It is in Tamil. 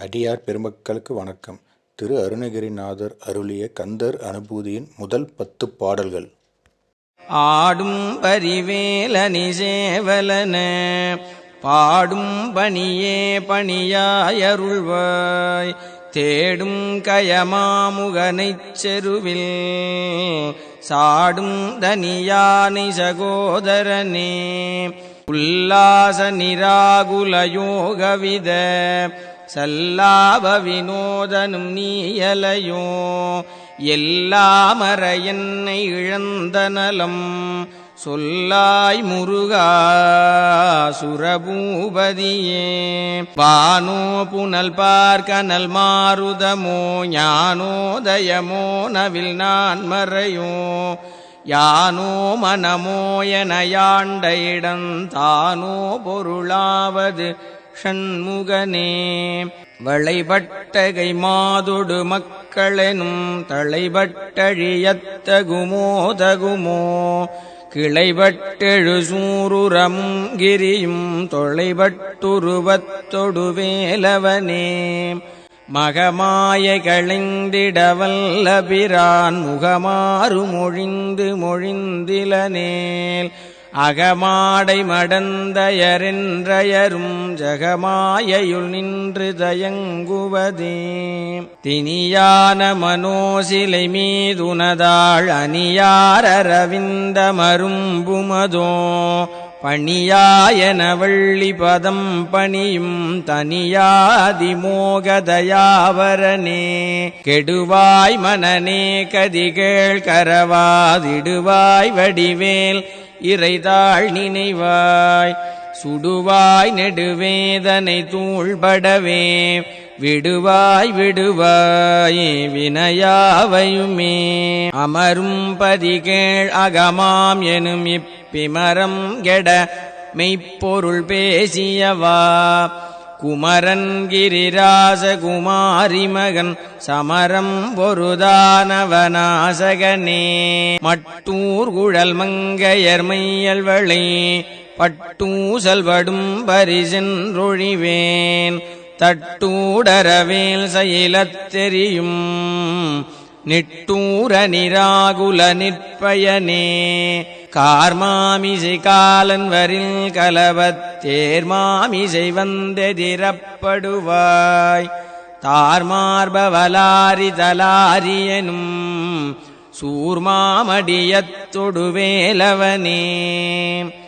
அடியார் பெருமக்களுக்கு வணக்கம். திரு அருணகிரிநாதர் அருளிய கந்தர் அனுபூதியின் முதல் பத்து பாடல்கள். ஆடும் பரிவேலனி சேவலன பாடும் பணியே பணியாயருள்வாய் தேடும் கயமாமுகனைச் செருவில் சாடும் தனியானை சகோதரனே. உல்லாச நிராகுல யோகவித சல்லாப வினோதனும் நீயலையோ எல்லாமற என்னை இழந்த நலம். சொல்லாய் முருகா சுரபூபதியே. வானோ புனல் பார்க்கனல் மாறுதமோ ஞானோதயமோ நவில் நான் மறையோ. யானோ மனமோ என யாண்ட இடந்தானோ பொருளாவது ஷண்முகனே. வளைபட்டகை மாதொடு மக்களெனும் தளைபட்டழியத்தகுமோதகுமோ கிளைபட்டெழு சூருரம் கிரியும் தொலைபட்டுருவத்தொடு வேலவனே. மகமாய களைந்திடவல்ல பிரான் முகமாறு மொழிந்து மொழிந்திலனேல். அகமாடை மடந்தயரின்றயரும் ஜகமாயையுள் நின்று தயங்குவதே. தினியான மனோசிலை மீதுனதாள் அணியாரவிந்த மரும்புமதோ. பணியாயன வள்ளி பதம் பணியும் தனியாதிமோகதயாவரனே கெடுவாய் மனநே கதிகள் கரவாதிடுவாய் வடிவேல் இறைதாள் நினைவாய். சுடுவாய் நெடுவேதனை தூள்படவே. விடுவாய் விடுவாய் வினையாவையுமே. அமரும் பதிகேள் அகமாம் எனும் இப்பிமரம் கெட மெய்ப்பொருள் பேசியவா. குமரன் கிரிராச குமாரி மகன் சமரம் பொருதானவனாசகனே. மட்டூர் குழல் மங்கையர் மையல்வளை பட்டூசல் பரிசென்றொழிவேன். தட்டூடரவேல் செயலத் தெரியும். நிட்டூர நிராகுல நிற்பயனே. கார்மாமிசை காலன்வரில் கலவத்தேர்மாமிசை வந்தெதிரப்படுவாய். தார்மார்பவலாரி தலாரியனும் சூர்மாமடியத்தொடுவேலவனே